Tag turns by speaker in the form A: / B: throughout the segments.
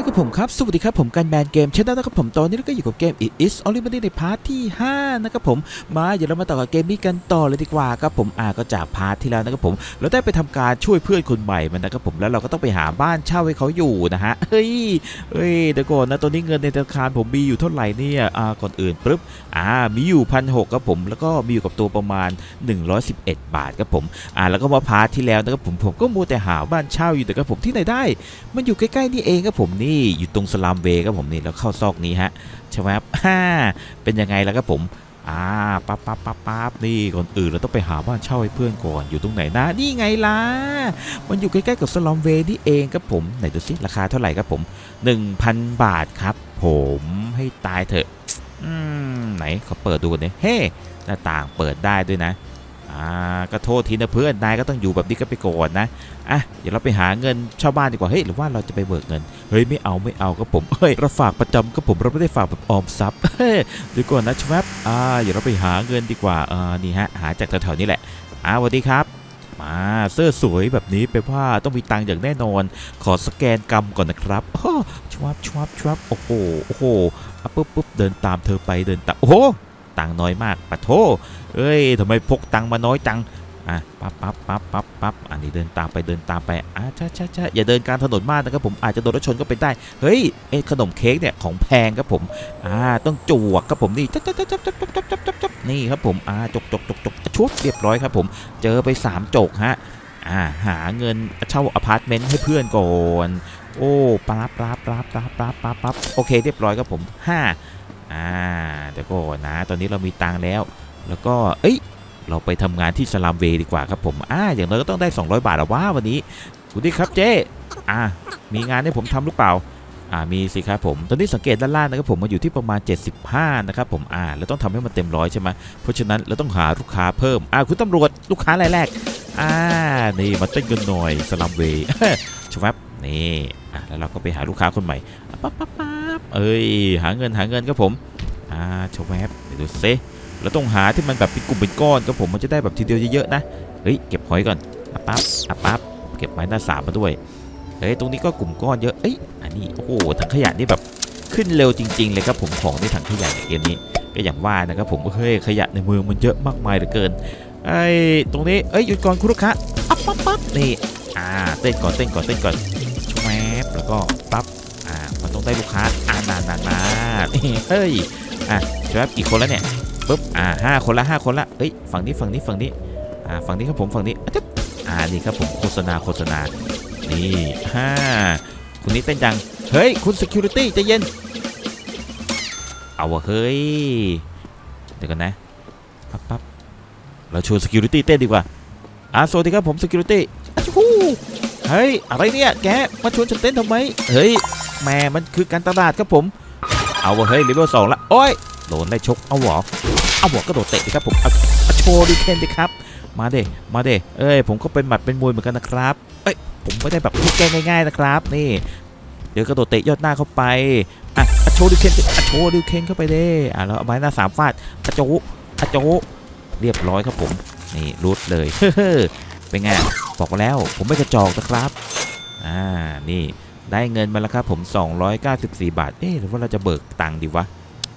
A: อ่าครับผมครับ สวัสดีครับผมการแบนเกมเช่นะนะครับผมตอนนี้เราก็อยู่กับเกม It is only money ในพาร์ทที่ 5 นะครับผม มาเดี๋ยวเรามาต่อกับเกมนี้กันต่อเลยดีกว่าครับผมอ่าก็จากพาร์ทที่แล้วนะครับผม เราได้ไปทำการช่วยเพื่อนคนใหม่มันนะครับผมแล้วเราก็ต้องไปหาบ้านเช่าให้เขาอยู่นะฮะเฮ้ยเฮ้ยเดี๋ยวก่อนนะตอนนี้เงินในธนาคารผมมีอยู่เท่าไหร่เนี่ยอ่าก่อนอื่นปึ๊บอ่ามีอยู่พันหกครับผมแล้วก็มีอยู่กับตัวประมาณ 111 บาทครับผมอ่าแล้วก็มาพาร์ทที่แล้วนะครับผมผมก็มัวแต่หาบ้านเช่าอยู่แต่ครับผมที่ไหนได้ มันอยู่ใกล้ๆนี่เองครับผมนี่อยู่ตรงสลามเวครับผมนี่แล้วเข้าซอกนี้ฮะใช่ไหมครับฮ่าเป็นยังไงแล้วครับผมอ่าปั๊บปั๊บปั๊บปั๊บนี่ก่อนอื่นเราต้องไปหาบ้านเช่าให้เพื่อนก่อนอยู่ตรงไหนนะนี่ไงล่ะมันอยู่ใกล้ๆกับสลามเวนี่เองครับผมไหนดูสิราคาเท่าไหร่ครับผม 1,000 บาทครับ ผมให้ตายเถอะ อืมไหนขอเปิดดูกันเนี่ยเฮ้หน้าต่างเปิดได้ด้วยนะ อ่าก็โทษทีนะเพื่อนนายก็ต้องอยู่แบบนี้ก็ไปก่อนนะอะเดี๋ยวเราไปหาเงินชาวบ้านดีกว่าเฮ้ยหรือว่าเราจะไปเบิกเงินเฮ้ยไม่เอาไม่เอาก็ผมเฮ้ยเราฝากประจำก็ผมเราไม่ได้ฝากแบบออมทรัพย์เฮ้ยเดี๋ยวก่อนนะชวับอ่าเดี๋ยวเราไปหาเงินดีกว่าอ่านี่ฮะหาจากแถวๆนี้แหละอ่าสวัสดีครับมาเสื้อสวยแบบนี้ไปว่าต้องมีตังค์อย่างแน่นอน ขอสแกนกรรมก่อนนะครับชวับชวับชวับโอ้โหโอ้โหอะปุ๊บปุ๊บเดินตามเธอไปเดินตามโอ้โห ตังน้อยมากปะโทเอ้ยทำไมพกตังมาน้อยจังอะปั๊บปั๊บปั๊บปั๊บปั๊บอันนี้เดินตามไปเดินตามไปอะช่ใช่ใช่อย่าเดินกลางถนนมากนะครับผมอาจจะโดนรถชนก็เป็นได้เฮ้ยเอ้ขนมเค้กเนี่ยของแพงครับผมอ่าต้องจวกครับผมนี่จับจับจับจับจับจับจับจับจับนี่ครับผมอ่าจกจกจกจกชุบเรียบร้อยครับผม เจอไปสามจกฮะอ่าหาเงินเช่าอพาร์ตเมนต์ให้เพื่อนก่อนโอ้ปราบปราบปราบปราบปราบปราบโอเคเรียบร้อยครับผมห้า อ่าเดี๋ยวก่อนนะ ตอนนี้เรามีตังแล้ว แล้วก็เอ้ยเราไปทำงานที่สลามเวดีกว่าครับผมอ่าอย่างน้อยก็ต้องได้ 200 บาทอะว่าวันนี้สวัสดีครับเจ๊อ่ามีงานให้ผมทำหรือเปล่าอ่ามีสิครับผม ตอนนี้สังเกตด้านล่างนะครับผมมันอยู่ที่ประมาณ 75 นะครับผมอ่าเราต้องทำให้มันเต็มร้อยใช่ไหมเพราะฉะนั้นเราต้องหาลูกค้าเพิ่มอ่าคุณตำรวจลูกค้ารายแรกอ่านี่มาเต้นกันหน่อยสลามเวย์ชวับนี่อะแล้วเราก็ไปหาลูกค้าคนใหม่ปั๊บปั๊บ บเอ้ยหาเงินหาเงินครับผมอ่าชวับเดี๋ยวดูซิเราต้องหาที่มันแบบเป็นกลุ่มเป็นก้อนครับผมมันจะได้แบบทีเดียวเยอะๆนะเฮ้ยเก็บหอยก่อนอะปั๊บอะปั๊บเก็บไม้หน้าสามมาด้วยเฮ้ยตรงนี้ก็กลุ่มก้อนเยอะเอ้ยอันนี้โอ้โหถังขยะนี่แบบขึ้นเร็วจริง ๆ เลยครับผมของในถังขยะในเกมนี้ก็อย่างว่านะครับผมเฮ้ยขยะในเมืองมันเยอะมากมายเหลือเกินไอ้ตรงนี้เอ้ยหยุดก่อนคุณลูกค้าปั๊บปั๊บปั๊บนี่อ่าเต้นก่อนเต้นก่อนเต้นก่อนแวบแล้วก็ปั๊บ งได้ลูกค้าอ่านานานานเฮ้ยอะแวบกี่คนแล้วเนี่ยปุ๊บอ่าห้าคนละห้าคนละเอ้ยฝั่งนี้ฝั่งนี้ฝั่งนี้อ่าฝั่งนี้ครับผมฝั่งนี้อะจึ๊บอ่านี่ครับผมโฆษณาโฆษณานี่ห้าคุณนี้เต้นจังเฮ้ยคุณ security ใจเย็นเอาวะเฮ้ยเดี๋ยวกันนะปั๊บปั๊บเราชวน security เต้นดีกว่าอ่าสวัสดีครับผม security อะชู เฮ้ย อะไรเนี่ย แก มาชวนฉันเต้นทำไม เฮ้ย แม่มันคือการตลาดครับผม เอาวะเฮ้ยเลเวลสองละโอ้ย โดนได้ชก เอาหวอเอาหวอก็โดดเตะดิครับผมเอาโชว์ดิเคนดิครับ มาเดมาเดเอ้ย ผมก็เป็นหมัดเป็นมวยเหมือนกันนะครับ เอ้ย ผมไม่ได้แบบทุกแกง่ายๆนะครับ นี่ เดี๋ยวกระโดดเตะยอดหน้าเข้าไป อะโชว์ดิเคนดิอะโชว์ดิเคนเข้าไปเด้อะแล้วเอาไม้หน้าสามฟาดอะโจอะโจเรียบร้อยครับผม นี่รุดเลย เป็นไงบอกแล้วผมไม่กระจอกนะครับอ่านี่ได้เงินมาแล้วครับผม 294 บาท เอ๊ะหรือว่าเราจะเบิกตังค์ดีวะ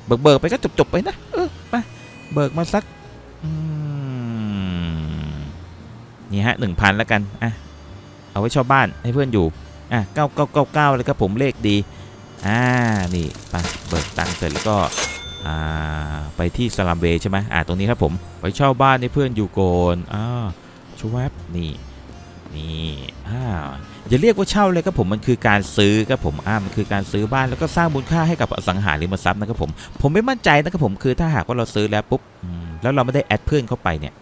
A: เบิกเบิกไปก็จบจบไปนะ เออไปเบิกมาสักนี่ฮะหนึ่งพันแล้วกัน อะ เอาไว้เชาบ้านให้เพื่อนอยู่ อะเก้าเก้าเก้าเก้าเลยครับผมเลขดี อ่า นี่ไปเบิกตังค์เสร็จแล้วก็ไปที่สลัมเบย์ใช่ไหมอ่าตรงนี้ครับผม ไปเช่าบ้านให้เพื่อนอยู่ก่อนอ่า ชวบนี่นี่อ่าอย่าเรียกว่าเช่าเลยครับผมมันคือการซื้อครับผมอ่ามันคือการซื้อบ้านแล้วก็สร้างมูลค่าให้กับอสังหาริมทรัพย์นะครับผม ผมไม่มั่นใจนะครับผมคือถ้าหากว่าเราซื้อแล้วปุ๊บแล้วเราไม่ได้แอดเพื่อนเข้าไปเนี่ย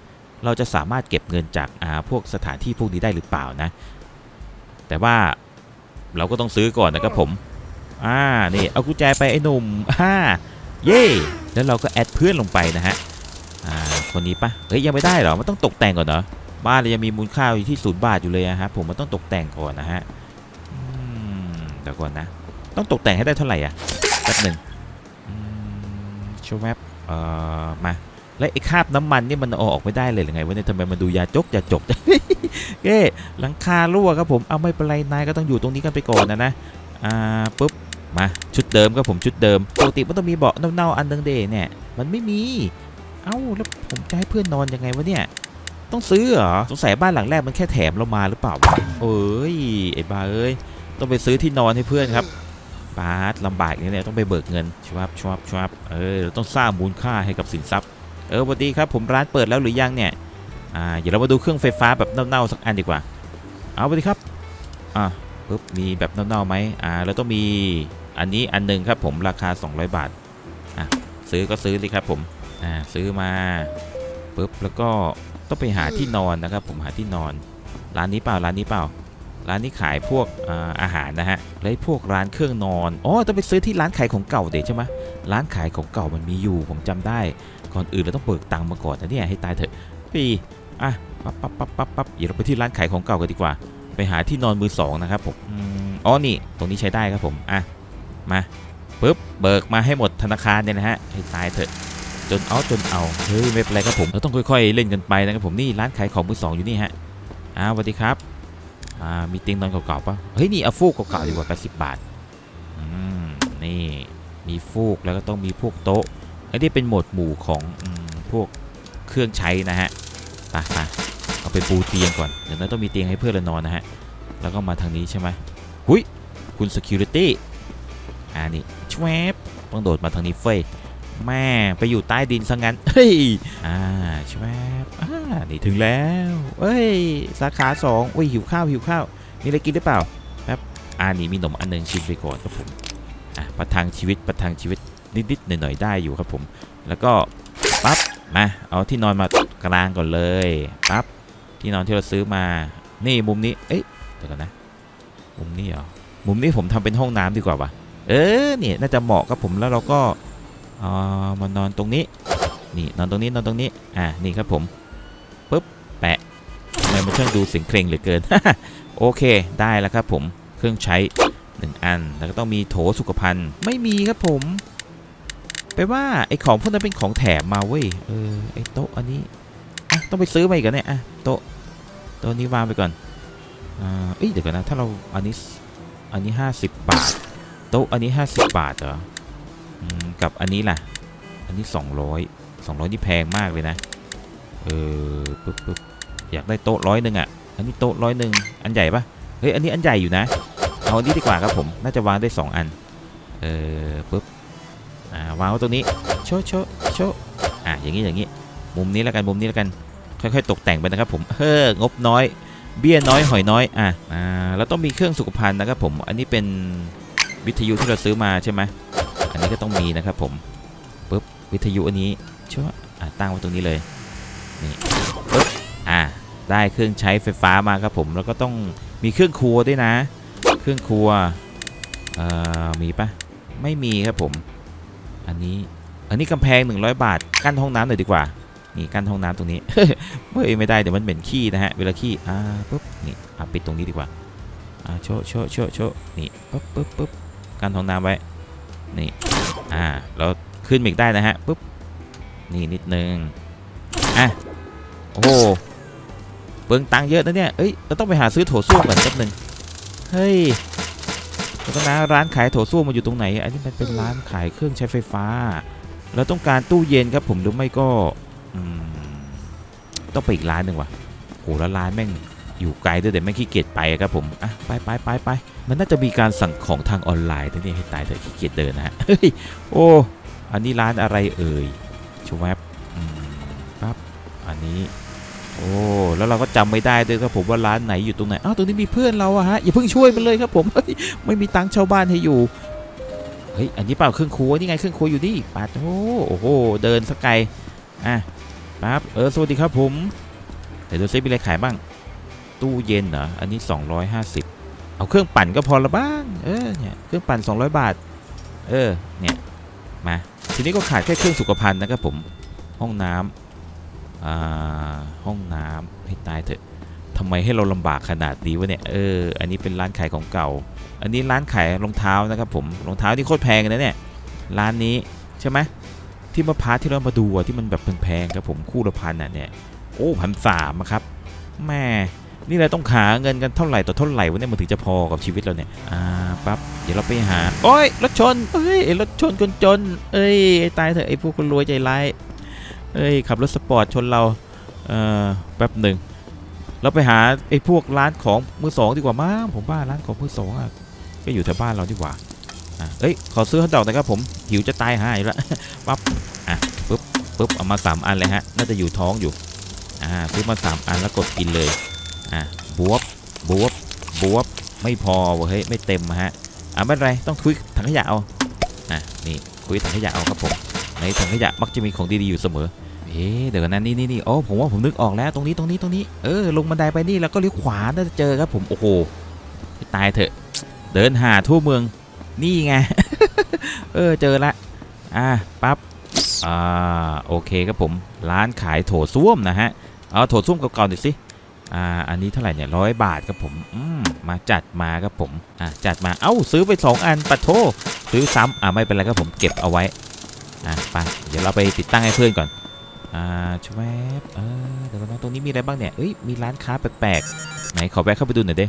A: เราจะสามารถเก็บเงินจากอ่าพวกสถานที่พวกนี้ได้หรือเปล่านะ แต่ว่าเราก็ต้องซื้อก่อนนะครับผมอ่านี่เอากุญแจไปไอ้หนุ่มอ่าเย่แล้วเราก็แอดเพื่อนลงไปนะฮะอ่าคนนี้ปะเฮ้ยยังไม่ได้เหรอมันต้องตกแต่งก่อนเหรอ บ้านเรายังมีมูลค่าอยู่ที่ศูนย์บาทอยู่เลยอะฮะผมมันต้องตกแต่งก่อนนะฮะเดี๋ยวก่อนนะ ต้องตกแต่งให้ได้เท่าไหร่อะแป๊บหนึ่งโชว์แมปเอ่อมาแล้วไอ้คราบน้ำมันนี่มันเอาออกไม่ได้เลยหรือไงวะเนี่ยทำไมมันดูยาจกยาจกเก้หลังคารั่วครับผมเอาไม่เป็นไรนายก็ต้องอยู่ตรงนี้กันไปก่อนนะนะอ่าปุ๊บมาชุดเดิมครับผมชุดเดิมปกติมันต้องมีเบาะเน่าๆอันนึงเดเนี่ยมันไม่มีเอ้าแล้วผมจะให้เพื่อนนอนยังไงวะเนี่ย ต้องซื้อเหรอสงสัยบ้านหลังแรกมันแค่แถมเรามาหรือเปล่าเอ้ยไอ้บ้าเอ้ยต้องไปซื้อที่นอนให้เพื่อนครับบาสลำบากนี้เนี่ยต้องไปเบิกเงินชวับชวับชวับเออเราต้องสร้างมูลค่าให้กับสินทรัพย์ เออสวัสดีครับผมร้านเปิดแล้วหรือยังเนี่ยอ่าเดี๋ยวเรามาดูเครื่องไฟฟ้าแบบเน่าๆสักอันดีกว่าเอาสวัสดีครับอ่าปุ๊บมีแบบเน่าๆไหมอ่าเราต้องมีอันนี้อันหนึ่งครับผมราคา 200 บาทอะซื้อก็ซื้อเลยครับผมอ่าซื้อมาปุ๊บแล้วก็ ต้องไปหาที่นอนนะครับ ผมหาที่นอน ร้านนี้เปล่าร้านนี้เปล่า ร้านนี้ขายพวกอ่าอาหารนะฮะแล้วพวกร้านเครื่องนอนอ๋อต้องไปซื้อที่ร้านขายของเก่าเด็ใช่ไหมร้านขายของเก่ามันมีอยู่ ผมจำได้ก่อนอื่นเราต้องเบิกตังค์มาก่อนนะเนี่ยให้ตายเถอะปีอะปั๊บปั๊บปั๊บปั๊บปั๊บเดี๋ยวเราไปที่ร้านขายของเก่ากันดีกว่า ไปหาที่นอนมือสองนะครับผมอืมอ๋อนี่ตรงนี้ใช้ได้ครับผมอะมาปุ๊บเบิกมาให้หมดธนาคารเนี่ยนะฮะให้ตายเถอะ จนเอาจนเอาเฮ้ยไม่เป็นไรครับผมเราต้องค่อยๆ เล่นกันไปนะครับผมนี่ร้านขายของมือสองอยู่นี่ฮะอ่าวสวัสดีครับอ่ามีเตียงนอนเก่าๆปะเฮ้ยนี่เอาฟูกเก่าๆดีกว่า80บาทอืมนี่มีฟูกแล้วก็ต้องมีพวกโต๊ะอันนี้เป็นหมวดหมู่ของอพวกเครื่องใช้นะฮะไปไปเอาไปปูเตียงก่อนเดี๋ยวเราต้องมีเตียงให้เพื่อนเรานอนนะฮะแล้วก็มาทางนี้ใช่ไหมหุยคุณ security อ่านี่ชวบต้องโดดมาทางนี้เฟ้ย แม่ไปอยู่ใต้ดินซะงั้นเฮ้ยอ่าชวบอ่านี่ถึงแล้วเฮ้ยสาขาสองอุ้ยหิวข้าวหิวข้าวมีอะไรกินหรือเปล่าแป๊บอ่านี่มีหนมอันหนึงชิมไปก่อนครับผมอะประทังชีวิตประทังชีวิตนิดๆหน่อยๆได้อยู่ครับผม แล้วก็ปั๊บมาเอาที่นอนมากลางก่อนเลยปั๊บที่นอนที่เราซื้อมา นี่มุมนี้เอ๊ะเดี๋ยวก่อนนะ มุมนี้เหรอมุมนี้ผมทำเป็นห้องน้ำดีกว่าวะเออเนี่ยน่าจะเหมาะกับผมแล้วเราก็เอ่อมานอนตรงนี้ นี่นอนตรงนี้นอนตรงนี้ อะนี่ครับผมปุ๊บ แปะทำไมมันช่างดูเสียงเคร่งเหลือเกิน โอเค ได้แล้วครับผม เครื่องใช้หนึ่งอัน แล้วก็ต้องมีโถสุขภัณฑ์ ไม่มีครับผม ไปลว่าไอ้ของพวกนั้นเป็นของแถมมาเว้ย เออ ไอ้โต๊ะอันนี้อะต้องไปซื้อมาอีกเหรอเนี่ยอะโต๊ะโต๊ะนี้วางไปก่อน อ่า เอ้ย เดี๋ยวก่อนนะ ถ้าเรา อันนี้ อันนี้ 50 บาท โต๊ะอันนี้ 50 บาทเหรอ กับอันนี้ล่ะ อันนี้ 200 200นี่แพงมากเลยนะ เออปึ๊บปึ๊บอยากได้โต๊ะร้อยหนึ่งอะ อันนี้โต๊ะร้อยหนึ่งอันใหญ่ปะเฮ้ย อันนี้อันใหญ่อยู่นะ เอาอันนี้ดีกว่าครับผม น่าจะวางได้ 2 อัน เออปึ๊บ อ่า วางไว้ตรงนี้ โชว์โชว์โชว์อะอย่างนี้อย่างนี้ มุมนี้แล้วกัน มุมนี้แล้วกัน ค่อยๆ ตกแต่งไปนะครับผม เฮ้องบน้อย เบี้ยน้อย หอยน้อย อะ อ่า แล้วต้องมีเครื่องสุขภัณฑ์นะครับผม อันนี้เป็นวิทยุที่เราซื้อมาใช่ไหม อันนี้ก็ต้องมีนะครับผมปุ๊บวิทยุอันนี้ชัวอะตั้งไว้ตรงนี้เลยนี่ปุ๊บอะได้เครื่องใช้ไฟฟ้ามาครับผมแล้วก็ต้องมีเครื่องครัวด้วยนะ เครื่องครัวเอ่อมีปะไม่มีครับผม อันนี้อันนี้กำแพง 100 บาท กั้นห้องน้ำหน่อยดีกว่านี่กั้นห้องน้ำตรงนี้เฮ้ยไม่ได้เดี๋ยวมันเหม็นขี้นะฮะเวลาขี้อ่าปุ๊บนี่อะปิดตรงนี้ดีกว่าอ่าโชโชโชโชนี่ปุ๊บปุ๊บปุ๊บกั้นห้องน้ำไว้ นี่อ่าเราขึ้นอีกได้นะฮะปุ๊บนี่นิดนึงอะโอ้โหเปลืองตังเยอะนะเนี่ยเอ้ยเราต้องไปหาซื้อโถส้วมก่อนแป๊บนึงเฮ้ยแล้วก็นะร้านขายโถส้วมมันอยู่ตรงไหนอันนี้มันเป็นร้านขายเครื่องใช้ไฟฟ้า เราต้องการตู้เย็นครับผมหรือไม่ก็ต้องไปอีกร้านหนึ่งว่ะโหแล้วร้านแม่ง อยู่ไกลด้วยแต่แม่ขี้เกียจไปครับผมอะไปไปไปไปมันน่าจะมีการสั่งของทางออนไลน์นะเนี่ยให้ตายเถอะขี้เกียจเดินนะฮะเฮ้ยโอ้อันนี้ร้านอะไรเอ่ยชวบปั๊บอันนี้ โอ้แล้วเราก็จำไม่ได้ด้วยครับผมว่าร้านไหนอยู่ตรงไหนอ้าวตรงนี้มีเพื่อนเราอะฮะอย่าเพิ่งช่วยมันเลยครับผมเฮ้ยไม่มีตังค์ช่าบ้านให้อยู่เฮ้ยอันนี้เปล่าเครื่องครัวนี่ไงเครื่องครัวอยู่นี่ปาดโอ้โอ้โหเดินสักไกลอะปั๊บเออสวัสดีครับผมเดี๋ยวดูซิมีอะไรขายบ้าง ตู้เย็นเหรออันนี้ 250 เอาเครื่องปั่นก็พอละบ้างเออเนี่ยเครื่องปั่น 200 บาท เออเนี่ยมาทีนี้ก็ขาดแค่เครื่องสุขภัณฑ์นะครับผมห้องน้ำอ่าห้องน้ำให้ตายเถอะทำไมให้เราลำบากขนาดนี้วะเนี่ยเอออันนี้เป็นร้านขายของเก่า อันนี้ร้านขายรองเท้านะครับผมรองเท้าที่โคตรแพงนะเนี่ยร้านนี้ใช่ไหมที่มาพาร์ทที่เรามาดูที่มันแบบแพงๆครับผมคู่ละพันอะเนี่ยโอ้พันสามครับแม่ นี่เราต้องหาเงินกันเท่าไหร่ต่อเท่าไหร่วะเนี่ยมันถึงจะพอกับชีวิตเราเนี่ย อ่าปั๊บ เดี๋ยวเราไปหา โอ้ยรถชนเอ้ยรถชนคนจน เอ้ยไอ้ตายเถอะไอ้พวกคนรวยใจร้ายเอ้ยขับรถสปอร์ตชนเรา เอ่อแป๊บหนึ่งเราไปหาไอ้พวกร้านของมือสองดีกว่ามั้งผมว่าร้านของมือสองอะก็อยู่แถวบ้านเราดีกว่าอะเอ้ยขอซื้อฮอทดอกนะครับผมหิวจะตายหายแล้วปั๊บอะปึ๊บปึ๊บเอามาสามอันเลยฮะน่าจะอยู่ท้องอยู่อ่าซื้อมาสามอันแล้วกดกินเลย อะบวบบวบบวบไม่พอเว้ยเฮ้ยไม่เต็มอะฮะอะไม่เป็นไรต้องคุยถังขยะเอาอะนี่คุยถังขยะเอาครับผมในถังขยะมักจะมีของดีๆอยู่เสมอเอ๊เดี๋ยวก่นนะนี่นี่นี่โอ้ผมว่าผมนึกออกแล้วตรงนี้ตรงนี้ตรงนี้เออลงบันไดไปนี่แล้วก็เลี้ยวขวาน่าจะเจอครับผมโอ้โหตายเถอะ เดินหาทั่วเมืองนี่ไงเออเจอละอะปั๊บอ่าโอเคครับผมร้านขายโถส้วมนะฮะเอาโถส้วมเก่าๆหน่อยสิ อ่าอันนี้เท่าไหร่เนี่ยร้อยบาทครับผมอืมมาจัดมาครับผมอ่าจัดมาเอ้าซื้อไป 2 อันปะโทซื้อซ้ำอ่าไม่เป็นไรครับผมเก็บเอาไว้อะไปเดี๋ยวเราไปติดตั้งให้เพื่อนก่อนอ่าชวบเออเดี๋ยวก่อนนะตรงนี้มีอะไรบ้างเนี่ยเอ้ยมีร้านค้าแปลกๆไหนขอแวะเข้าไปดูหน่อยเด้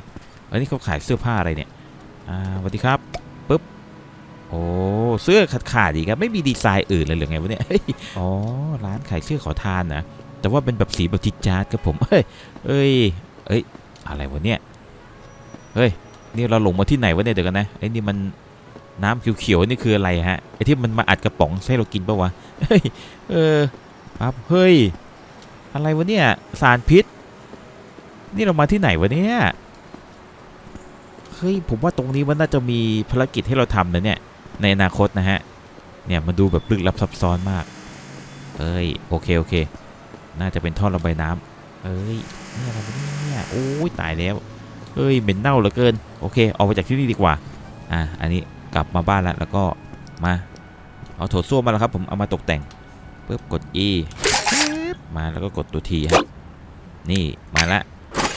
A: อ้ยนี่เขาขายเสื้อผ้าอะไรเนี่ยอ่าสวัสดีครับปึ๊บโอ้เสื้อขาดขาดอีกครับไม่มีดีไซน์อื่นเลยหรือไงวะเนี่ยเฮ้ยอ๋อร้านขายเสื้อขอทานนะ แต่ว่าเป็นแบบสีแบบจิดจาร์ดครับผมเฮ้ยเอ้ยเอ้ยอะไรวะเนี่ยเฮ้ยนี่เราหลงมาที่ไหนวะเนี่ยเดี๋ยวกันนะไอ้นี่มันน้ำเขียวๆนี่คืออะไรฮะไอ้ที่มันมาอัดกระป๋องให้เรากินปะวะเฮ้ยเออปั๊บเฮ้ยอะไรวะเนี่ยสารพิษ นี่เรามาที่ไหนวะเนี่ยเฮ้ยผมว่าตรงนี้มันน่าจะมีภารกิจให้เราทำนะเนี่ยในอนาคตนะฮะเนี่ยมันดูแบบลึกลับซับซ้อนมากเอ้ยโอเคโอเค น่าจะเป็นท่อระบายน้ำเอ้ยนี่อะไรเนี่ยโอ้ยตายแล้วเอ้ยเหม็นเน่าเหลือเกิน โอเคออกไปจากที่นี่ดีกว่า อะอันนี้กลับมาบ้านแล้วแล้วก็มาเอาโถส้วมมาแล้วครับผมเอามาตกแต่งปึ๊บกด E มาแล้วก็กดตัว T ฮะนี่มาละ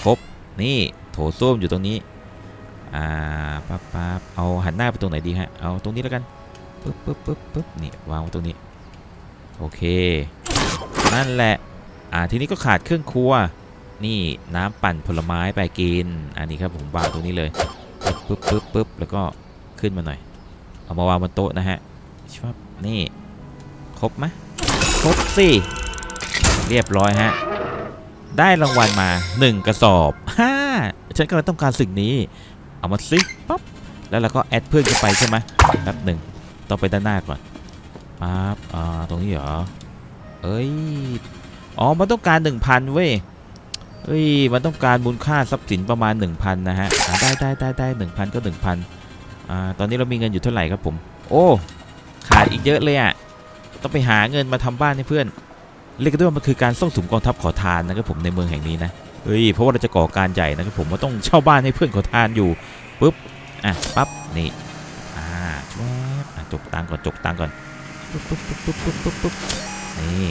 A: ครบนี่โถส้วมอยู่ตรงนี้อ่าปั๊บปั๊บเอาหันหน้าไปตรงไหนดีฮะเอาตรงนี้แล้วกันปึ๊บปึ๊บปึ๊บปึ๊บนี่วางไว้ตรงนี้โอเคนั่นแหละ อ่าทีนี้ก็ขาดเครื่องครัว นี่น้ำปั่นผลไม้ไปกิน อันนี้ครับผมวางตรงนี้เลยปึ๊บปึ๊บปึ๊บปึ๊บแล้วก็ขึ้นมาหน่อย เอามาวางบนโต๊ะนะฮะชอบนี่ ครบไหมครบสิ เรียบร้อยฮะ ได้รางวัลมา 1 กระสอบฮ่าฉันก็เลยต้องการสิ่งนี้ เอามาซิปั๊บแล้วเราก็แอดเพื่อนเข้าไปใช่ไหมแป๊บหนึ่งต้องไปด้านหน้าก่อนปั๊บอ่าตรงนี้เหรอ เอ้ย อ๋อ มันต้องการ 1,000 เว้ยเฮ้ย มันต้องการมูลค่าทรัพย์สินประมาณ 1,000 นะฮะอ่าได้ได้ได้ได้1,000ก็ 1,000อ่า ตอนนี้เรามีเงินอยู่เท่าไหร่ครับผม โอ้ ขาดอีกเยอะเลยอะ ต้องไปหาเงินมาทำบ้านให้เพื่อน เรียกได้ว่ามันคือการส่งสุมกองทัพขอทานนะครับผมในเมืองแห่งนี้นะเฮ้ย เพราะว่าเราจะก่อการใหญ่นะครับผมว่าต้องเช่าบ้านให้เพื่อนขอทานอยู่ปุ๊บ อะ ปั๊บ นี่ อ่าชวบจกตังก่อนจกตังก่อน ปุ๊บปุ๊บปุ๊บปุ๊บปุ๊บปุ๊บปุ๊บนี่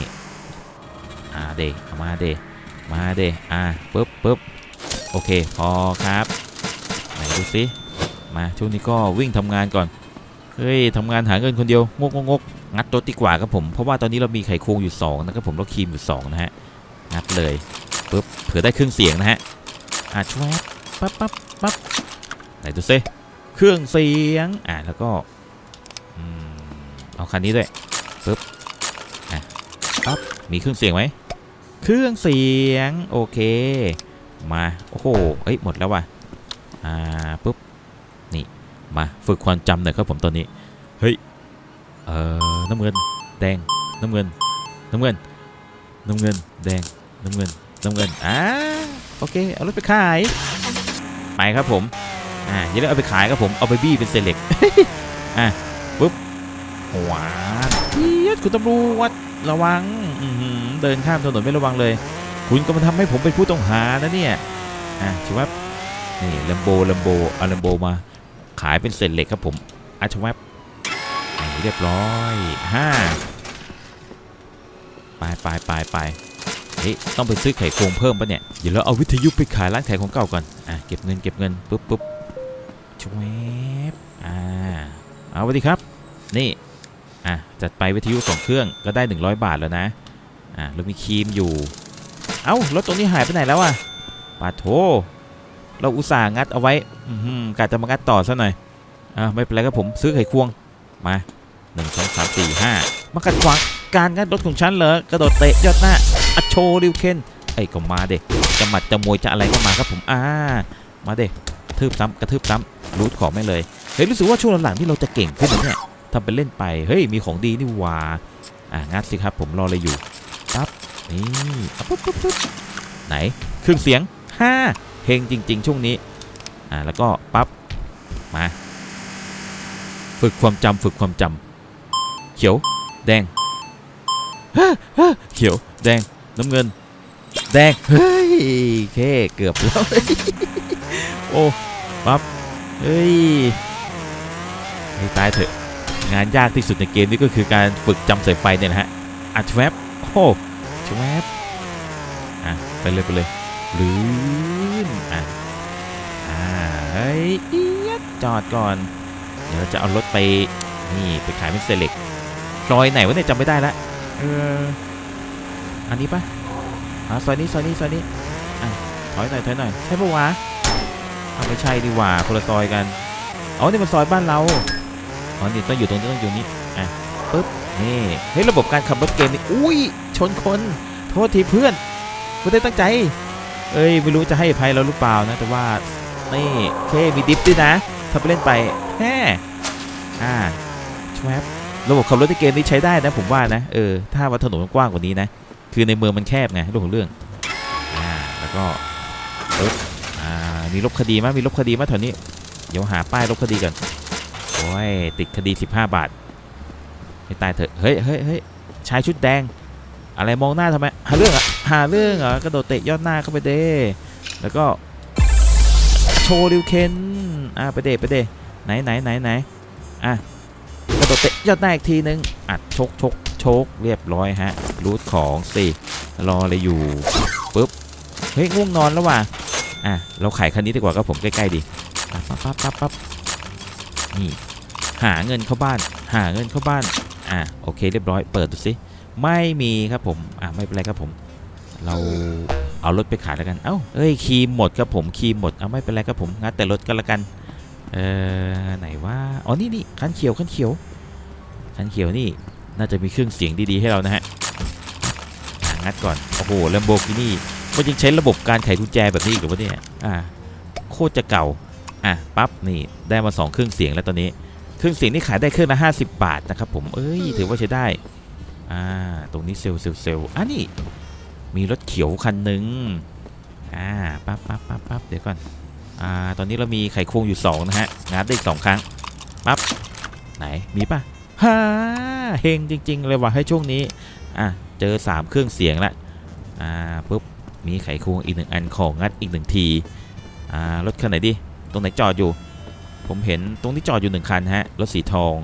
A: อ่าเดเอามาเดมาเดอ่าปุ๊บปุ๊บโอเคพอครับไหนดูสิมาช่วงนี้ก็วิ่งทำงานก่อนเฮ้ยทำงานหาเงินคนเดียวงกงกงกงัดรถดีกว่าครับผมเพราะว่าตอนนี้เรามีไข่ควงอยู่2นะครับผมแล้วครีมอยู่2นะฮะงัดเลยปุ๊บเผื่อได้เครื่องเสียงนะฮะอะชวบปั๊บปั๊บปั๊บไหนดูซิเครื่องเสียงอะแล้วก็เอาคันนี้ด้วยปุ๊บอะปั๊บมีเครื่องเสียงไหม เครื่องเสียง โอเค มา โอ้โหเฮ้ยหมดแล้วว่ะ อ่าปุ๊บ นี่ มาฝึกความจำหน่อยครับผมตอนนี้ เฮ้ย เอ่อน้ำเงิน แดง น้ำเงิน น้ำเงิน น้ำเงิน แดง น้ำเงิน น้ำเงิน อ่า โอเค เอารถไปขาย ไปครับผม อ่าอย่าลืมเอาไปขายครับผม เอาไปบี้เป็นเซเล็กอะปุ๊บหวานเจี๊ยดคุณตำรวจระวัง อือ เดินข้ามถนนไม่ระวังเลย คุณก็มาทำให้ผมเป็นผู้ต้องหานะเนี่ยอะชิวับนี่ลัมโบลัมโบเอาลัมโบมา ขายเป็นเศษเหล็กครับผมอาชวับเรียบร้อยห้าไปไปไปไปเฮ้ยต้องไปซื้อไข่โครงเพิ่มปะเนี่ยเดี๋ยวเราเอาวิทยุไปขายร้านขายของเก่าก่อนอะเก็บเงินเก็บเงินปุ๊บปุ๊บชวบอ่าเอาสวัสดีครับ นี่อะจัดไปวิทยุสองเครื่องก็ได้ 100 บาทแล้วนะ อะเรามีครีมอยู่ เอ้ารถตรงนี้หายไปไหนแล้วอะปาโถเราอุตส่าห์งัดเอาไว้อือหือกะจะมางัดต่อซะหน่อยอ่าไม่เป็นไรครับผมซื้อไขควงมาหนึ่งสองสามสี่ห้ามากัดขวางการงัดรถของฉันเหรอกระโดดเตะยอดหน้าอัดโชว์ริวเคนไอ้ยก็มาเด็กจะหมัดจะมวยจะอะไรก็มาครับผมอ่ามาเด็กทืบซ้ำกระทืบซ้ำรูทของไม่เลยเฮ้ยรู้สึกว่าช่วงหลังๆที่เราจะเก่งขึ้นนะเนี่ยทำเป็นเล่นไปเฮ้ยมีของดีนี่หว่าอ่างัดสิครับผมรอเลยอยู่ ปั๊บนี่ปุ๊บปุ๊บปุ๊บไหนเครื่องเสียงห้าเฮงจริง ๆ ช่วงนี้อ่าแล้วก็ปั๊บมา ฝึกความจำฝึกความจำเขียว แดงเขียวแดงน้ำเงิน แดงเฮ้ยแค่เกือบแล้วโอ้ปั๊บเฮ้ยให้ตายเถอะงานยากที่สุดในเกมนี้ก็คือการฝึกจำสายไฟเนี่ยนะฮะอัดแวบ โอ้โหชวบอะ ไปเลยไปเลยลื่นอะ อ่า เฮ้ยอี๊ดจอดก่อน เดี๋ยวเราจะเอารถไป นี่ ไปขายเป็นเซเล็กซอยไหนวะเนี่ยจำไม่ได้ละ เออ อันนี้ปะอ่าซอยนี้ซอยนี้ซอยนี้ อะ ถอยหน่อยถอยหน่อย ใช่ปะวะอ้าไม่ใช่ดีกว่าคนละซอยกัน อ๋อ นี่มันซอยบ้านเรา อ๋อ นี่ต้องอยู่ตรงนี้ต้องอยู่นี้ อะปึ๊บ นี่ เฮ้ย ระบบการขับรถเกมนี่ อุ้ย ชนคน โทษทีเพื่อนไม่ได้ตั้งใจ เอ้ยไม่รู้จะให้ภัยเราหรือเปล่านะ แต่ว่านี่เคมีดิฟด้วยนะถ้าไปเล่นไปแฮ่อ่าชวบระบบขับรถในเกมนี้ใช้ได้นะผมว่านะเออถ้าว่าถนนมันกว้างกว่านี้นะ คือในเมืองมันแคบไงเรื่องของเรื่องอ่าแล้วก็ปึ๊บอ่ามีลบคดีมั้ยมีลบคดีมั้ยแถวนี้ เดี๋ยวหาป้ายลบคดีก่อนโอ้ยติดคดี 15 บาทให้ตายเถอะเฮ้ยเฮ้ยเฮ้ยชายชุดแดง อะไรมองหน้าทำไมหาเรื่องหรอะหาเรื่องเหรอกระโดดเตะยอดหน้าเข้าไปเด้แล้วก็โชว์ริวเคนอะไปเดไปเดไหนไหนไหนไหนอะกระโดดเตะยอดหน้าอีกทีนึงอัดชกชกชกเรียบร้อยฮะรูทของสิรอเลยอยู่ปุ๊บเฮ้ยง่วงนอนแล้วว่ะอะเราขายคันนี้ดีกว่าครับผมใกล้ๆดีปั๊บปั๊บปั๊บปั๊บนี่หาเงินเข้าบ้าน หาเงินเข้าบ้านอะโอเคเรียบร้อยเปิดดูสิ ไม่มีครับผมอะไม่เป็นไรครับผม เราเอารถไปขายแล้วกันเอ้าเอ้ยครีมหมดครับผมครีมหมดเอาไม่เป็นไรครับผมงัดแต่รถกันละกันเอ่อไหนว่าอ๋อนี่นี่คันเขียวคันเขียวคันเขียวนี่น่าจะมีเครื่องเสียงดีๆให้เรานะฮะงัดก่อนโอ้โหแลมโบกินี่มันยังใช้ระบบการไขกุญแจแบบนี้อีกหรือวะเนี่ยอ่าโคตรจะเก่าอะปั๊บนี่ได้มาสองเครื่องเสียงแล้วตอนนี้ เครื่องเสียงนี่ขายได้เครื่องละ50 บาทนะครับผมเอ้ยถือว่าใช้ได้ อ่า ตรงนี้เซลล์เซลล์เซลล์อะนี่ มีรถเขียวคันหนึ่งอ่า ปั๊บปั๊บปั๊บปั๊บเดี๋ยวก่อน อ่า ตอนนี้เรามีไขควงอยู่ 2 นะฮะ งัดได้อีกสองครั้ง ปั๊บ ไหน มีปะฮ่าเฮงจริง ๆ เลยว่ะให้ช่วงนี้ อะ เจอ 3 เครื่องเสียงละ อ่า ปุ๊บ มีไขควงอีกหนึ่งอันของงัดอีกหนึ่งที อ่า รถคันไหนดิ ตรงไหนจอดอยู่ ผมเห็นตรงที่จอดอยู่หนึ่งคันฮะ รถสีทอง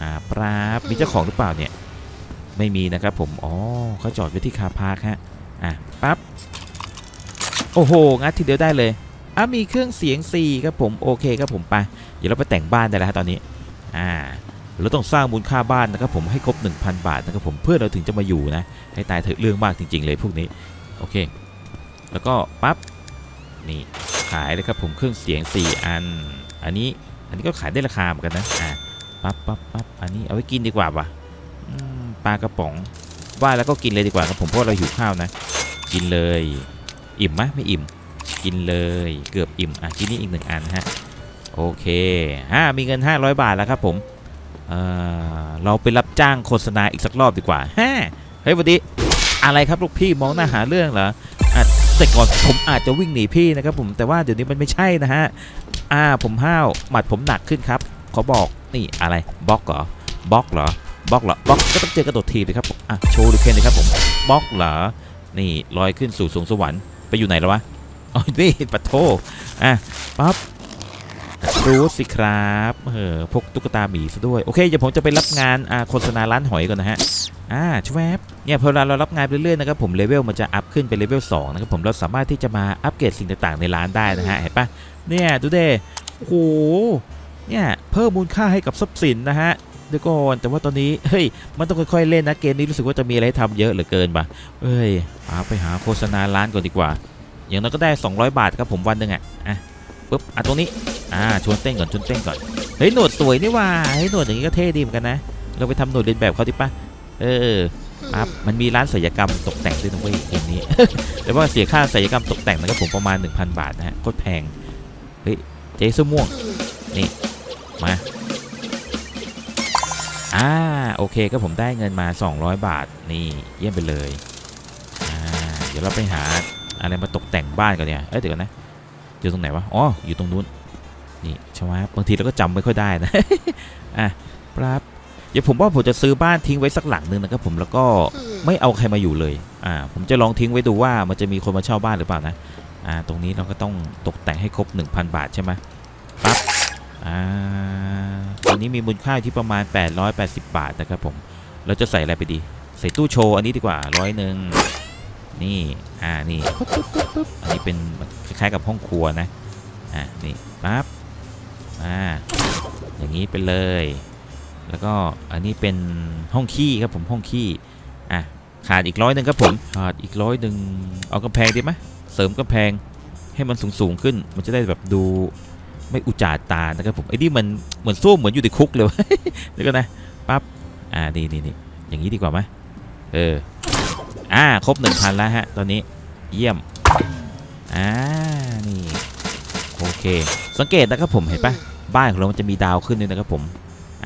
A: อ่าปราบมีเจ้าของหรือเปล่าเนี่ย ไม่มีนะครับผม อ๋อเขาจอดไว้ที่คาพาร์คฮะ อะปั๊บ โอ้โห งัดทีเดียวได้เลย อะมีเครื่องเสียง4ครับผม โอเคครับผมไป เดี๋ยวเราไปแต่งบ้านได้แล้วฮะตอนนี้ อ่า เราต้องสร้างมูลค่าบ้านนะครับผมให้ครบ 1,000 บาทนะครับผมเพื่อเราถึงจะมาอยู่นะ ให้ตายเถอะเรื่องมากจริง ๆ เลยพวกนี้ โอเค แล้วก็ปั๊บ นี่ขายเลยครับผมเครื่องเสียง 4 อัน อันนี้ อันนี้ก็ขายได้ราคาเหมือนกันนะ อ่าปั๊บปั๊บปั๊บอันนี้เอาไว้กินดีกว่าว่ะ ปลากระป๋อง ว่าแล้วก็กินเลยดีกว่าครับผมเพราะเราหิวข้าวนะ กินเลย อิ่มไหมไม่อิ่ม กินเลยเกือบอิ่มอะกินนี่อีกหนึ่งอันฮะโอเคฮ่ามีเงิน 500 บาทแล้วครับผมเออเราไปรับจ้างโฆษณาอีกสักรอบดีกว่าฮ่าเฮ้ยวันนี้อะไรครับลูกพี่มองหน้าหาเรื่องเหรออะแต่ก่อนผมอาจจะวิ่งหนีพี่นะครับผมแต่ว่าเดี๋ยวนี้มันไม่ใช่นะฮะอ่าผมห้าวหมัดผมหนักขึ้นครับเขาบอกนี่อะไรบล็อกเหรอบล็อกเหรอ บล็อกเหรอบล็อกก็ต้องเจอกระโดดทีเลยครับอะโชว์ดูเคนเลยครับผมบล็อกเหรอนี่ลอยขึ้นสู่สวงสวรรค์ไปอยู่ไหนแล้ววะอ๋อนี่ปะโทอะปั๊บรู้สิครับเออพกตุ๊กตาหมีซะด้วยโอเคเดี๋ยวผมจะไปรับงานอ่าโฆษณาร้านหอยก่อนนะฮะอ่าชวบเนี่ยพอเรารับงานไปเรื่อยๆนะครับผมเลเวลมันจะอัพขึ้นเป็นเลเวล2นะครับผมเราสามารถที่จะมาอัปเกรดสิ่งต่างๆในร้านได้นะฮะเห็นปะเนี่ยดูเด้โอ้โหเนี่ยเพิ่มมูลค่าให้กับทรัพย์สินนะฮะ เดี๋ยวก่อนแต่ว่าตอนนี้เฮ้ยมันต้องค่อยๆเล่นนะเกมนี้รู้สึกว่าจะมีอะไรให้ทำเยอะเหลือเกินป่ะเอ้ยเอาไปหาโฆษณาร้านก่อนดีกว่า อย่างน้อยก็ได้ 200 บาทครับผมวันหนึ่งอะอะปุ๊บอะตรงนี้อ่าชวนเต้นก่อนชวนเต้นก่อนเฮ้ยหนวดสวยนี่ว่าเฮ้ยหนวดอย่างนี้ก็เท่ดีเหมือนกันนะ เราไปทำหนวดเลียนแบบเขาดิป่ะเออปั๊บมันมีร้านศัลยกรรมตกแต่งด้วยนะเว้ยเกมนี้แต่ว่าเสียค่าศัลยกรรมตกแต่งนะครับผมประมาณ 1,000 บาทนะฮะโคตรแพงเฮ้ยเจ๊เสื้อม่วงนี่มา อ่าโอเคก็ผมได้เงินมา 200 บาทนี่เยี่ยมไปเลยอ่าเดี๋ยวเราไปหาอะไรมาตกแต่งบ้านกันเนี่ยเอ้ยเดี๋ยวก่อนนะอยู่ตรงไหนวะอ๋ออยู่ตรงนู้นนี่ใช่ไหมบางทีเราก็จำไม่ค่อยได้นะอะครับเดี๋ยวผมว่าผมจะซื้อบ้านทิ้งไว้สักหลังนึงนะครับผมแล้วก็ไม่เอาใครมาอยู่เลยอ่าผมจะลองทิ้งไว้ดูว่ามันจะมีคนมาเช่าบ้านหรือเปล่านะอ่าตรงนี้เราก็ต้องตกแต่งให้ครบ 1,000 บาทใช่ไหมปั๊บ อ่าตอนนี้มีมูลค่าที่ประมาณ 880 บาทนะครับผมเราจะใส่อะไรไปดี ใส่ตู้โชว์อันนี้ดีกว่าร้อยหนึ่งนี่อ่านี่อันนี้เป็นคล้ายๆกับห้องครัวนะอ่านี่ปั๊บอ่าอย่างนี้ไปเลย แล้วก็อันนี้เป็นห้องขี้ครับผมห้องขี้อะขาดอีกร้อยหนึ่งครับผมขาดอีกร้อยหนึ่งเอากำแพงดีไหมเสริมกำแพงให้มันสูงสูงๆขึ้นมันจะได้แบบดู ไม่อุจจาตานะครับผมไอ้นี่มันเหมือนส้วมเหมือนอยู่ในคุกเลยวะเดี๋ยวก็นะปั๊บอ่านี่นี่นี่อย่างนี้ดีกว่าไหมเอออ่าครบหนึ่งพันแล้วฮะตอนนี้เยี่ยมอ่านี่โอเค สังเกตนะครับผมเห็นปะบ้านของเรามันจะมีดาวขึ้นด้วยนะครับผม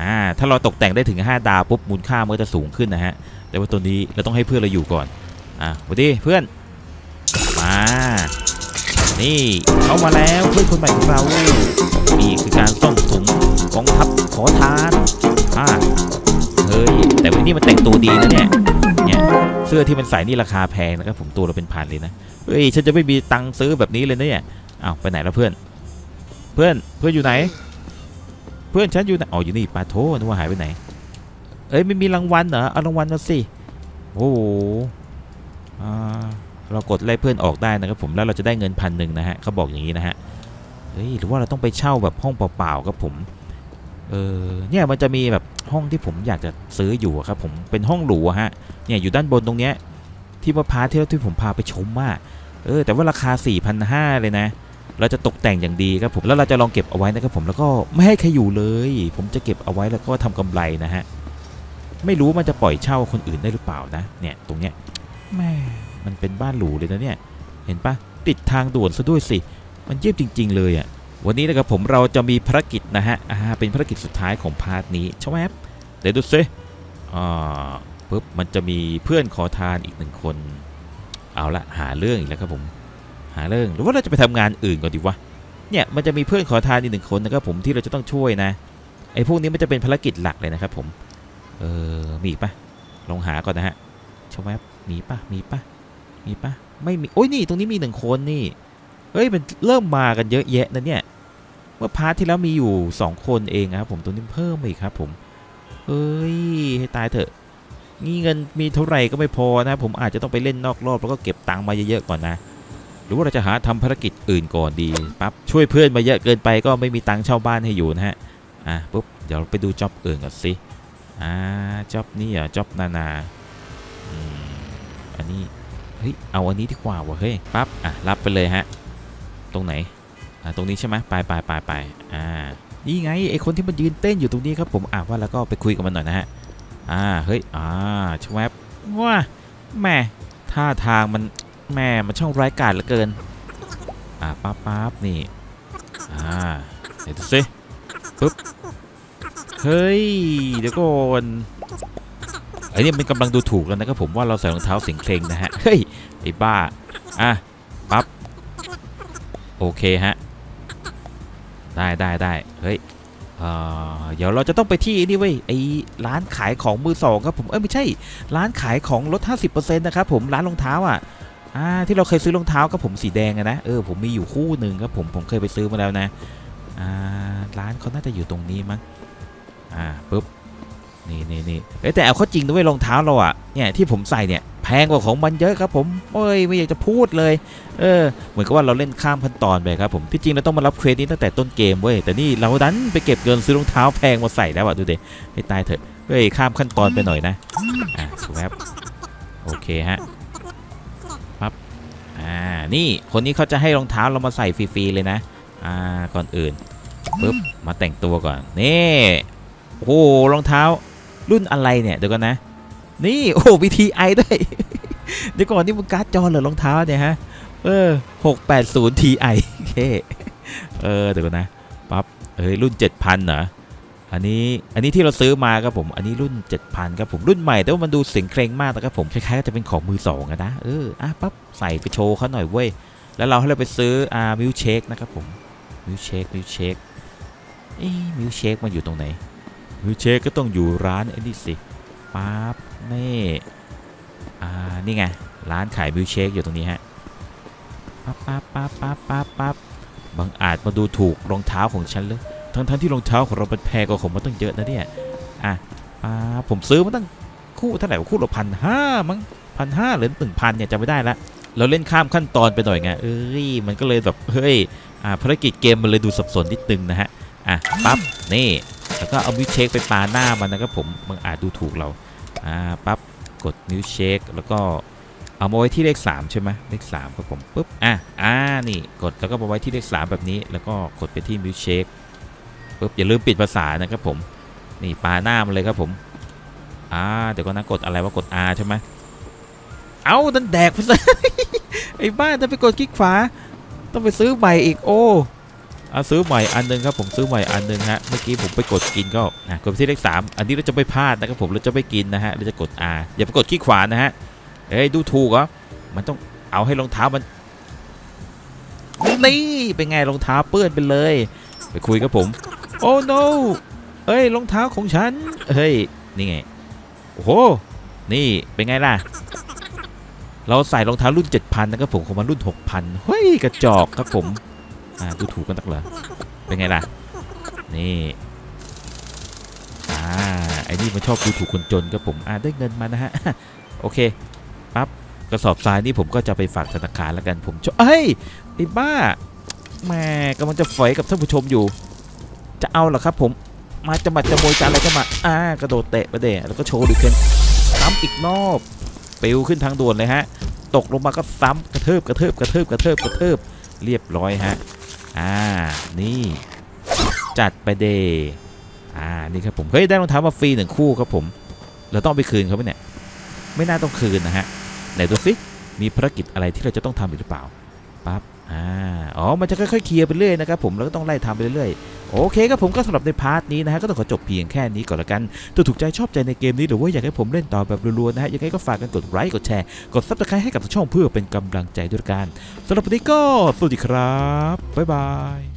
A: อ่าถ้าเราตกแต่งได้ถึง 5 ดาวปุ๊บมูลค่ามันก็จะสูงขึ้นนะฮะแต่ว่าตัวนี้เราต้องให้เพื่อนเราอยู่ก่อนอะสวัสดีเพื่อนมา นี่เข้ามาแล้วเพื่อนคนใหม่ของเรา นี่คือการซ่อมสุมกองทัพขอทานอ่าเฮ้ย แต่วันนี้มันแต่งตัวดีนะเนี่ย เนี่ย เสื้อที่มันใส่นี่ราคาแพงนะครับผมตัวเราเป็นพันเลยนะ เฮ้ย ฉันจะไม่มีตังค์ซื้อแบบนี้เลยนะเนี่ยอ้าวไปไหนแล้วเพื่อน เพื่อน เพื่อนอยู่ไหน เพื่อนฉันอยู่ไหน อ๋ออยู่นี่ปาโทนึกว่าหายไปไหน เอ้ยไม่มีรางวัลเหรอ เอารางวัลมาสิ โอ้โหอ่า เรากดไล่เพื่อนออกได้นะครับผมแล้วเราจะได้เงินพันหนึ่งนะฮะเขาบอกอย่างนี้นะฮะเฮ้ยหรือว่าเราต้องไปเช่าแบบห้องเปล่าๆครับผมเออเนี่ยมันจะมีแบบห้องที่ผมอยากจะซื้ออยู่ครับผมเป็นห้องหรูอะฮะเนี่ยอยู่ด้านบนตรงเนี้ยที่มาพาร์ทที่ที่ผมพาไปชมมาเออแต่ว่าราคา 4,500 เลยนะเราจะตกแต่งอย่างดีครับผมแล้วเราจะลองเก็บเอาไว้นะครับผมแล้วก็ไม่ให้ใครอยู่เลย ผมจะเก็บเอาไว้แล้วก็ทำกำไรนะฮะไม่รู้มันจะปล่อยเช่าคนอื่นได้หรือเปล่านะเนี่ยตรงเนี้ยแม่ มันเป็นบ้านหรูเลยนะเนี่ย เห็นปะติดทางด่วนซะด้วยสิ มันเยี่ยมจริง ๆ เลยอะ่ะ วันนี้นะครับผมเราจะมีภารกิจนะฮะ อ่า เป็นภารกิจสุดท้ายของพาร์ทนี้ใช่ไหมครับเดี๋ยวดูซิอ่าปุ๊บ มันจะมีเพื่อนขอทานอีกหนึ่งคน เอาละหาเรื่องอีกแล้วครับผม หาเรื่อง หรือว่าเราจะไปทำงานอื่นก่อนดีวะ เนี่ย มันจะมีเพื่อนขอทานอีกหนึ่งคนนะครับผมที่เราจะต้องช่วยนะ ไอ้พวกนี้มันจะเป็นภารกิจหลักเลยนะครับผม เออ มีปะลองหาก่อนนะฮะชมแวบมีปะมีปะ มีปะไม่มี โอ้ยนี่ตรงนี้มีหนึ่งคนนี่เฮ้ยมันเริ่มมากันเยอะแยะนะเนี่ยเมื่อพาร์ทที่แล้วมีอยู่ 2 คนเองครับผมตัวนี้เพิ่มมาอีกครับผมเฮ้ยให้ตายเถอะนี่เงินมีเท่าไหร่ก็ไม่พอนะผมอาจจะต้องไปเล่นนอกรอบแล้วก็เก็บตังค์มาเยอะๆก่อนนะ หรือว่าเราจะหาทำภารกิจอื่นก่อนดีปั๊บช่วยเพื่อนมาเยอะเกินไปก็ไม่มีตังค์เช่าบ้านให้อยู่นะฮะอะปุ๊บเดี๋ยวไปดูจ็อบอื่นก่อนสิอ่าจ็อบนี่อะจ็อบนานาอืมอันนี้ เฮ้ยเอาอันนี้ดีกว่าวะเฮ้ยปั๊บอะรับไปเลยฮะตรงไหนอ่าตรงนี้ใช่ไหมไปไปไปไปอ่านี่ไงไอคนที่มันยืนเต้นอยู่ตรงนี้ครับผมอะว่าแล้วก็ไปคุยกับมันหน่อยนะฮะอ่าเฮ้ยอ่าชวบว้าแม่ท่าทางมันแม่มันช่างร้ายกาจเหลือเกินอ่าปั๊บปั๊บนี่อ่าเดี๋ยวดูสิปึ๊บเฮ้ยเดี๋ยวก่อน ไอ้นี่มันกำลังดูถูกแล้วนะครับผมว่าเราใส่รองเท้าเสียงเพลงนะฮะ เฮ้ย ไอ้บ้า อะ ปั๊บ โอเคฮะ ได้ได้ได้เฮ้ยเอ่อเดี๋ยวเราจะต้องไปที่นี่เว้ยไอ้ร้านขายของมือสองครับผมเอ้ยไม่ใช่ ร้านขายของลด 50%นะครับผมร้านรองเท้าอะอ่าที่เราเคยซื้อรองเท้ากับผมสีแดงอะนะเออผมมีอยู่คู่หนึ่งครับผมผมเคยไปซื้อมาแล้วนะอ่าร้านเขาน่าจะอยู่ตรงนี้มั้งอ่าปุ๊บ นี่นี่นี่เอ้ยแต่เอาข้าจริงด้วยรองเท้าเราอะเนี่ยที่ผมใส่เนี่ยแพงกว่าของมันเยอะครับผมโอ้ยไม่อยากจะพูดเลย เออ เหมือนกับว่าเราเล่นข้ามขั้นตอนไปครับผมที่จริงเราต้องมารับเครดิตตั้งแต่ต้นเกมเว้ยแต่นี่เราดันไปเก็บเงินซื้อรองเท้าแพงมาใส่แล้วอะดูดิให้ตายเถอะเฮ้ยข้ามขั้นตอนไปหน่อยนะอะแวบโอเคฮะปั๊บอ่านี่คนนี้เขาจะให้รองเท้าเรามาใส่ฟรีๆเลยนะอ่าก่อนอื่นปุ๊บมาแต่งตัวก่อนนี่โอ้โหรองเท้า รุ่นอะไรเนี่ยเดี๋ยวก่อนนะ นี่โอ้ VTI ด้วยเดี๋ยวก่อนนี่มันการ์ดจอเหรอรองเท้าเนี่ยฮะเออ680 Ti โอเคเออเดี๋ยวก่อนนะปั๊บเอ้ยรุ่น7,000เหรออันนี้อันนี้ที่เราซื้อมาครับผมอันนี้รุ่น 7,000ครับผมรุ่นใหม่แต่ว่ามันดูเสียงเคร่งมากนะครับผมคล้ายๆก็จะเป็นของมือสองนะเอออะปั๊บใส่ไปโชว์เขาหน่อยเว้ยแล้วเราให้เราไปซื้ออ่ามิลเชคนะครับผมมิลเชคมิลเชคเอ๊ะมิลเชคมันอยู่ตรงไหน มิลเชคก็ต้องอยู่ร้านไอ้นี่สิปั๊บนี่อ่านี่ไงร้านขายมิลเชคอยู่ตรงนี้ฮะปั๊บปั๊บปั๊บปั๊บปั๊บปั๊บบางอาจมาดูถูกรองเท้าของฉันเลยทั้งทั้งที่รองเท้าของเราเป็นแพงกว่าของมันตั้งเยอะนะเนี่ยอะอ่าผมซื้อมาตั้งคู่เท่าไหร่คู่ละพันห้ามั้งพันห้าหรือหนึ่งพันเนี่ยจำไม่ได้ละเราเล่นข้ามขั้นตอนไปหน่อยไงเอ้ยมันก็เลยแบบเฮ้ยอ่าภารกิจเกมมันเลยดูสับสนนิดนึงนะฮะอะปั๊บนี่ แล้วก็เอามิวเชคไปปาหน้ามันนะครับผมมันอาจดูถูกเราอ่าปั๊บกดมิวเชคแล้วก็เอามาไว้ที่เลข 3 ใช่ไหมเลข3ครับผมปุ๊บอะอ่านี่กดแล้วก็มาไว้ที่เลข 3 แบบนี้ แล้วก็กดไปที่มิวเชคปุ๊บอย่าลืมปิดภาษานะครับผมนี่ปาหน้ามันเลยครับผมอ่าเดี๋ยวก็นะกดอะไรว่ากด R ใช่ไหมเอาดันแดกไปซะไอ้บ้าจะไปกดคลิกขวาต้องไปซื้อใหม่อีกโอ้ เอาซื้อใหม่อันหนึงครับผมซื้อใหม่อันหนึงฮะเมื่อกี้ผมไปกดกินก็อะกดที่เลข3อันนี้เราจะไม่พลาดนะครับผมเราจะไม่กินนะฮะเราจะกด R อย่าไปกดคลิกขวานะฮะเอ้ยดูถูกเหรอมันต้องเอาให้รองเท้ามันนี่เป็นไงรองเท้าเปื้อนไปเลย ไปคุยกับผมโอ้ no เอ้ยรองเท้าของฉันเฮ้ยนี่ไงโอ้โหนี่เป็นไงล่ะ เราใส่รองเท้ารุ่น 7,000นะครับผมของมันรุ่น 6,000เฮ้ยกระจอกครับผม อ่าดูถูกกันตักเหรอเป็นไงล่ะ นี่อ่าไอ้นี่มันชอบดูถูกคนจนครับผมอ่าได้เงินมานะฮะ โอเคปั๊บกระสอบทรายนี่ผมก็จะไปฝากธนาคารแล้วกันผมชอบเอ้ยไอ้บ้าแหม่กำลังจะฝอยกับท่านผู้ชมอยู่ จะเอาเหรอครับผมมาจะมาจะโมยจานอะไรก็มาอ่ากระโดดเตะไปเดะแล้วก็โชว์ดูเคนซ้ำอีกรอบปิวขึ้นทางด่วนเลยฮะ ตกลงมาก็ซ้ำกระเทิบกระเทิบกระเทิบกระเทิบกระเทิบเรียบร้อยฮะ อ่า นี่ จัดไปเดย์อ่า นี่ครับผม เฮ้ย ได้รองเท้ามาฟรีหนึ่งคู่ครับผม เราต้องไปคืนเขาไหมเนี่ย ไม่น่าต้องคืนนะฮะ ไหนดูสิ มีภารกิจอะไรที่เราจะต้องทำอีกหรือเปล่า ปั๊บ อ่า อ๋อ มันจะค่อยๆเคลียร์ไปเรื่อยนะครับผม แล้วก็ต้องไล่ทำไปเรื่อย โอเคครับผมก็สำหรับในพาร์ทนี้นะฮะก็ต้องขอจบเพียงแค่นี้ก่อนละกันถ้าถูกใจชอบใจในเกมนี้หรือว่าอยากให้ผมเล่นต่อแบบรัวๆนะฮะยังไงก็ฝากกันกดไลค์กดแชร์กดซับสไครต์ให้กับช่องเพื่อเป็นกำลังใจด้วยกันสำหรับวันนี้ก็สวัสดีครับบ๊ายบาย